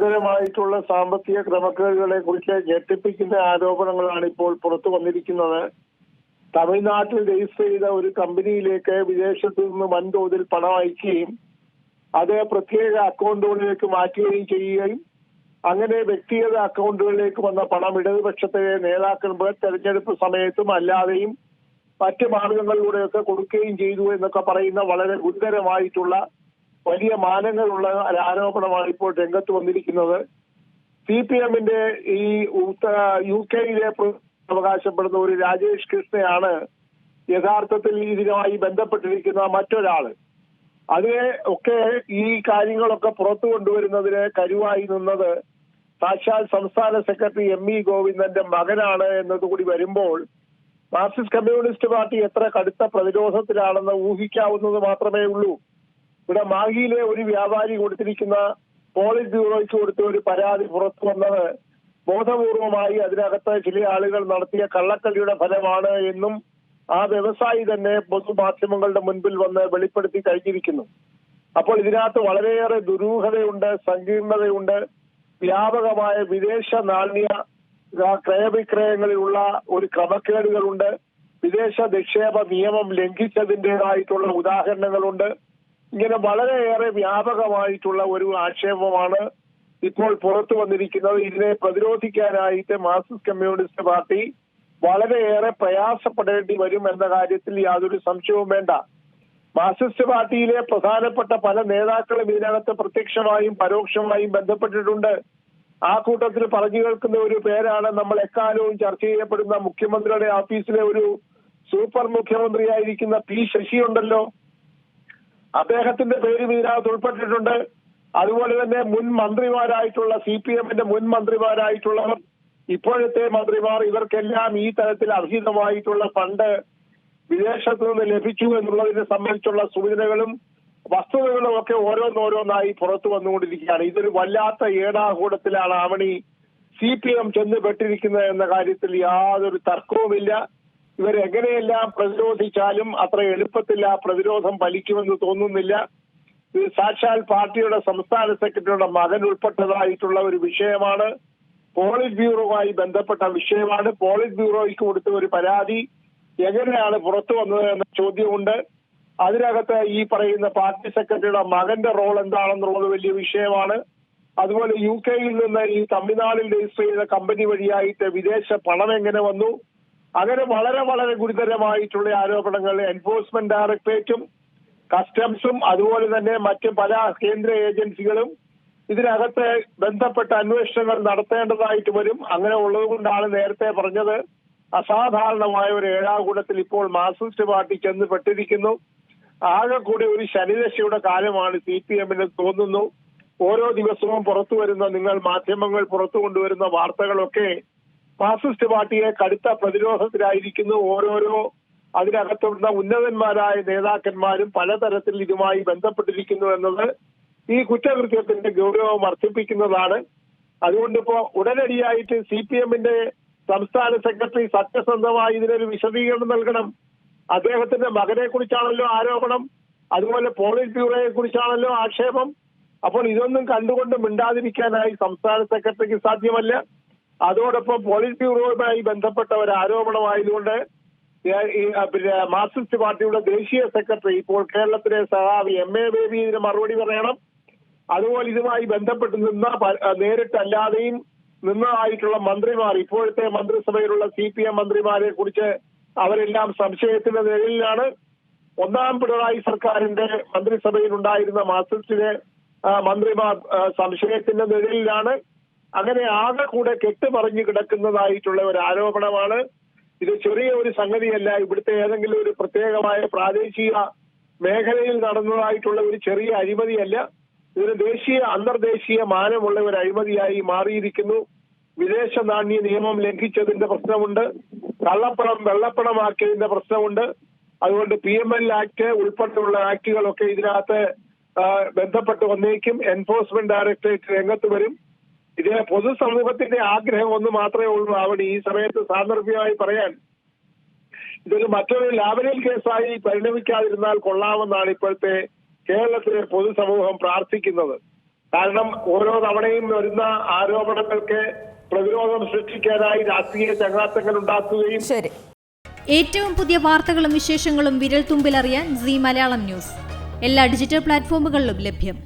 ഗുരുതരമായിട്ടുള്ള സാമ്പത്തിക ക്രമക്കേടുകളെ കുറിച്ച് ഞെട്ടിപ്പിക്കുന്ന ആരോപണങ്ങളാണ് ഇപ്പോൾ പുറത്തു വന്നിരിക്കുന്നത്. തമിഴ്നാട്ടിൽ രജിസ്റ്റർ ചെയ്ത ഒരു കമ്പനിയിലേക്ക് വിദേശത്തു നിന്ന് വൻതോതിൽ പണം അയക്കുകയും അത് പ്രത്യേക അക്കൗണ്ടുകളിലേക്ക് മാറ്റുകയും ചെയ്യുകയും അങ്ങനെ വ്യക്തിഗത അക്കൗണ്ടുകളിലേക്ക് വന്ന പണം ഇടതുപക്ഷത്തെ നേതാക്കന്മാർ തെരഞ്ഞെടുപ്പ് സമയത്തും അല്ലാതെയും മറ്റ് മാർഗങ്ങളിലൂടെയൊക്കെ കൊടുക്കുകയും ചെയ്തു എന്നൊക്കെ പറയുന്ന വളരെ ഗുരുതരമായിട്ടുള്ള വലിയ മാനങ്ങളുള്ള ആരോപണമാണ് ഇപ്പോൾ രംഗത്ത് വന്നിരിക്കുന്നത്. സി പി എമ്മിന്റെ ഈ യു കെയിലെ അവകാശപ്പെടുന്ന ഒരു രാജേഷ് കൃഷ്ണയാണ് യഥാർത്ഥത്തിൽ ഇതിനുമായി ബന്ധപ്പെട്ടിരിക്കുന്ന മറ്റൊരാൾ അതിനെ ഒക്കെ ഈ കാര്യങ്ങളൊക്കെ പുറത്തു കൊണ്ടുവരുന്നതിന് കരുവായി നിന്നത് സാക്ഷാൽ സംസ്ഥാന സെക്രട്ടറി എം ഇ ഗോവിന്ദന്റെ മകനാണ് എന്നതുകൂടി വരുമ്പോൾ മാർക്സിസ്റ്റ് കമ്മ്യൂണിസ്റ്റ് പാർട്ടി എത്ര കടുത്ത പ്രതിരോധത്തിലാണെന്ന് ഊഹിക്കാവുന്നത് മാത്രമേ ഉള്ളൂ. ഇവിടെ മാഹിയിലെ ഒരു വ്യാപാരി കൊടുത്തിരിക്കുന്ന പോളിറ്റ് ബ്യൂറോയ്ക്ക് കൊടുത്ത ഒരു പരാതി പുറത്തു വന്നത് ബോധപൂർവമായി അതിനകത്ത് ചില ആളുകൾ നടത്തിയ കള്ളക്കളിയുടെ ഫലമാണ് എന്നും ആ വ്യവസായി തന്നെ പൊതുമാധ്യമങ്ങളുടെ മുൻപിൽ വന്ന് വെളിപ്പെടുത്തി കഴിഞ്ഞിരിക്കുന്നു. അപ്പോൾ ഇതിനകത്ത് വളരെയേറെ ദുരൂഹതയുണ്ട് സങ്കീർണതയുണ്ട്. വ്യാപകമായ വിദേശ നാണ്യ ക്രയവിക്രയങ്ങളിലുള്ള ഒരു ക്രമക്കേടുകളുണ്ട്. വിദേശ നിക്ഷേപ നിയമം ലംഘിച്ചതിന്റെതായിട്ടുള്ള ഉദാഹരണങ്ങളുണ്ട്. ഇങ്ങനെ വളരെയേറെ വ്യാപകമായിട്ടുള്ള ഒരു ആക്ഷേപമാണ് ഇപ്പോൾ പുറത്തു വന്നിരിക്കുന്നത്. ഇതിനെ പ്രതിരോധിക്കാനായിട്ട് മാർക്സിസ്റ്റ് കമ്മ്യൂണിസ്റ്റ് പാർട്ടി വളരെയേറെ പ്രയാസപ്പെടേണ്ടി വരും എന്ന കാര്യത്തിൽ യാതൊരു സംശയവും വേണ്ട. മാർക്സിസ്റ്റ് പാർട്ടിയിലെ പ്രധാനപ്പെട്ട പല നേതാക്കളും ഇതിനകത്ത് പ്രത്യക്ഷമായും പരോക്ഷമായും ബന്ധപ്പെട്ടിട്ടുണ്ട്. ആ കൂട്ടത്തിൽ പറഞ്ഞു കേൾക്കുന്ന ഒരു പേരാണ് നമ്മൾ എക്കാലവും ചർച്ച ചെയ്യപ്പെടുന്ന മുഖ്യമന്ത്രിയുടെ ഓഫീസിലെ ഒരു സൂപ്പർ മുഖ്യമന്ത്രിയായിരിക്കുന്ന പി ശശി ഉണ്ടല്ലോ അദ്ദേഹത്തിന്റെ പേര് ഇതിനകത്ത് ഉൾപ്പെട്ടിട്ടുണ്ട്. അതുപോലെ തന്നെ മുൻ മന്ത്രിമാരായിട്ടുള്ള സി പി എമ്മിന്റെ മുൻ മന്ത്രിമാരായിട്ടുള്ളവർ ഇപ്പോഴത്തെ മന്ത്രിമാർ ഇവർക്കെല്ലാം ഈ തരത്തിൽ അർഹിതമായിട്ടുള്ള ഫണ്ട് വിദേശത്തു നിന്ന് ലഭിച്ചു എന്നുള്ളതിനെ സംബന്ധിച്ചുള്ള സൂചനകളും വസ്തുതകളും ഒക്കെ ഓരോന്നോരോന്നായി പുറത്തു വന്നുകൊണ്ടിരിക്കുകയാണ്. ഇതൊരു വല്ലാത്ത ഏടാകൂടത്തിലാണ് ആവണി സി പി എം ചെന്ന് പെട്ടിരിക്കുന്നത് എന്ന കാര്യത്തിൽ യാതൊരു തർക്കവുമില്ല. ഇവരെങ്ങനെയെല്ലാം പ്രതിരോധിച്ചാലും അത്ര എളുപ്പത്തിൽ ആ പ്രതിരോധം വലിക്കുമെന്ന് തോന്നുന്നില്ല. ഇത് സാക്ഷാൽ പാർട്ടിയുടെ സംസ്ഥാന സെക്രട്ടറിയുടെ മകൻ ഉൾപ്പെട്ടതായിട്ടുള്ള ഒരു വിഷയമാണ്. പോളിറ്റ് ബ്യൂറോവുമായി ബന്ധപ്പെട്ട വിഷയമാണ്. പോളിറ്റ് ബ്യൂറോയ്ക്ക് കൊടുത്ത ഒരു പരാതി എങ്ങനെയാണ് പുറത്തു വന്നത് എന്ന ചോദ്യമുണ്ട്. അതിനകത്ത് ഈ പറയുന്ന പാർട്ടി സെക്രട്ടറിയുടെ മകന്റെ റോൾ എന്താണെന്നുള്ളത് വലിയ വിഷയമാണ്. അതുപോലെ യു കെയിൽ നിന്ന് ഈ തമിഴ്നാടിൽ രജിസ്റ്റർ ചെയ്ത കമ്പനി വഴിയായിട്ട് വിദേശ പണം എങ്ങനെ വന്നു? അങ്ങനെ വളരെ വളരെ ഗുരുതരമായിട്ടുള്ള ആരോപണങ്ങൾ എൻഫോഴ്സ്മെന്റ് ഡയറക്ടറേറ്റും കസ്റ്റംസും അതുപോലെ തന്നെ മറ്റ് പല കേന്ദ്ര ഏജൻസികളും ഇതിനകത്ത് ബന്ധപ്പെട്ട അന്വേഷണങ്ങൾ നടത്തേണ്ടതായിട്ട് വരും. അങ്ങനെ ഉള്ളതുകൊണ്ടാണ് നേരത്തെ പറഞ്ഞത്. അസാധാരണമായ ഒരു ഏഴാകൂടത്തിൽ ഇപ്പോൾ മാർക്സിസ്റ്റ് പാർട്ടി ചെന്ന് പെട്ടിരിക്കുന്നു ആകെ കൂടി ഒരു ശനിദശയുടെ കാലമാണ് സി പി എമ്മിന് തോന്നുന്നു. ഓരോ ദിവസവും പുറത്തു വരുന്ന നിങ്ങൾ മാധ്യമങ്ങൾ പുറത്തു കൊണ്ടുവരുന്ന വാർത്തകളൊക്കെ മാർക്സിസ്റ്റ് പാർട്ടിയെ കടുത്ത പ്രതിരോധത്തിലായിരിക്കുന്നു. ഓരോരോ അതിനകത്തുള്ള ഉന്നതന്മാരായ നേതാക്കന്മാരും പലതരത്തിൽ ഇതുമായി ബന്ധപ്പെട്ടിരിക്കുന്നു എന്നത് ഈ കുറ്റകൃത്യത്തിന്റെ ഗൗരവം വർദ്ധിപ്പിക്കുന്നതാണ്. അതുകൊണ്ടിപ്പോ ഉടനടിയായിട്ട് സി പി എമ്മിന്റെ സംസ്ഥാന സെക്രട്ടറി സത്യസന്ധമായി ഇതിനൊരു വിശദീകരണം നൽകണം. അദ്ദേഹത്തിന്റെ മകനെ കുറിച്ചാണല്ലോ ആരോപണം. അതുപോലെ പോളിറ്റ് ബ്യൂറോയെ കുറിച്ചാണല്ലോ ആക്ഷേപം. അപ്പോൾ ഇതൊന്നും കണ്ടുകൊണ്ട് മിണ്ടാതിരിക്കാനായി സംസ്ഥാന സെക്രട്ടറിക്ക് സാധ്യമല്ല. അതോടൊപ്പം പോളിറ്റ് ബ്യൂറോയുമായി ബന്ധപ്പെട്ട ഒരു ആരോപണമായതുകൊണ്ട് പിന്നെ മാർക്സിസ്റ്റ് പാർട്ടിയുടെ ദേശീയ സെക്രട്ടറി ഇപ്പോൾ കേരളത്തിലെ സഹാബി എം എ ബേബി ഇതിന് മറുപടി പറയണം. അതുപോലെ ഇതുമായി ബന്ധപ്പെട്ട് നിന്ന നേരിട്ടല്ലാതെയും നിന്നതായിട്ടുള്ള മന്ത്രിമാർ ഇപ്പോഴത്തെ മന്ത്രിസഭയിലുള്ള സി പി എം മന്ത്രിമാരെ കുറിച്ച് അവരെല്ലാം സംശയത്തിന്റെ നിഴലിലാണ്. ഒന്നാം പിണറായി സർക്കാരിന്റെ മന്ത്രിസഭയിൽ ഉണ്ടായിരുന്ന മാർക്സിസ്റ്റിലെ മന്ത്രിമാർ സംശയത്തിന്റെ നിഴലിലാണ്. അങ്ങനെ ആകെ കൂടെ കെട്ട് പറഞ്ഞു കിടക്കുന്നതായിട്ടുള്ള ഒരു ആരോപണമാണ്. ഇത് ചെറിയ ഒരു സംഗതിയല്ല. ഇവിടുത്തെ ഏതെങ്കിലും ഒരു പ്രത്യേകമായ പ്രാദേശിക മേഖലയിൽ നടന്നതായിട്ടുള്ള ഒരു ചെറിയ അഴിമതിയല്ല. ഇതിന് ദേശീയ അന്തർദേശീയ മാനമുള്ള ഒരു അഴിമതിയായി മാറിയിരിക്കുന്നു. വിദേശ നാണ്യ നിയമം ലംഘിച്ചതിന്റെ പ്രശ്നമുണ്ട്. കള്ളപ്പണം വെള്ളപ്പണമാക്കിയതിന്റെ പ്രശ്നമുണ്ട്. അതുകൊണ്ട് പി എം എൽ ആക്ട് ഉൾപ്പെടെയുള്ള ആക്ടുകളൊക്കെ ഇതിനകത്ത് ബന്ധപ്പെട്ട് വന്നേക്കും. എൻഫോഴ്സ്മെന്റ് ഡയറക്ടറേറ്റ് രംഗത്ത് വരും. ഇത് പൊതുസമൂഹത്തിന്റെ ആഗ്രഹം ഒന്ന് മാത്രമേ ഉള്ളൂ അവിടെ ഈ സമയത്ത് സാന്ദർഭ്യമായി പറയാൻ. ഇതൊരു മറ്റൊരു ലാവലിൽ കേസായി പരിണമിക്കാതിരുന്നാൽ കൊള്ളാമെന്നാണ് ഇപ്പോഴത്തെ കേരളത്തിലെ പൊതുസമൂഹം പ്രാർത്ഥിക്കുന്നത്. കാരണം ഓരോ തവണയും വരുന്ന ആരോപണങ്ങൾക്ക് പ്രതിരോധം സൃഷ്ടിക്കാനായി രാഷ്ട്രീയ ചങ്ങാത്തങ്ങൾ ഉണ്ടാക്കുകയും ഏറ്റവും പുതിയ വാർത്തകളും വിശേഷങ്ങളും വിരൽ തുമ്പിലറിയാൻ സി മലയാളം ന്യൂസ്. എല്ലാ ഡിജിറ്റൽ പ്ലാറ്റ്ഫോമുകളിലും ലഭ്യം.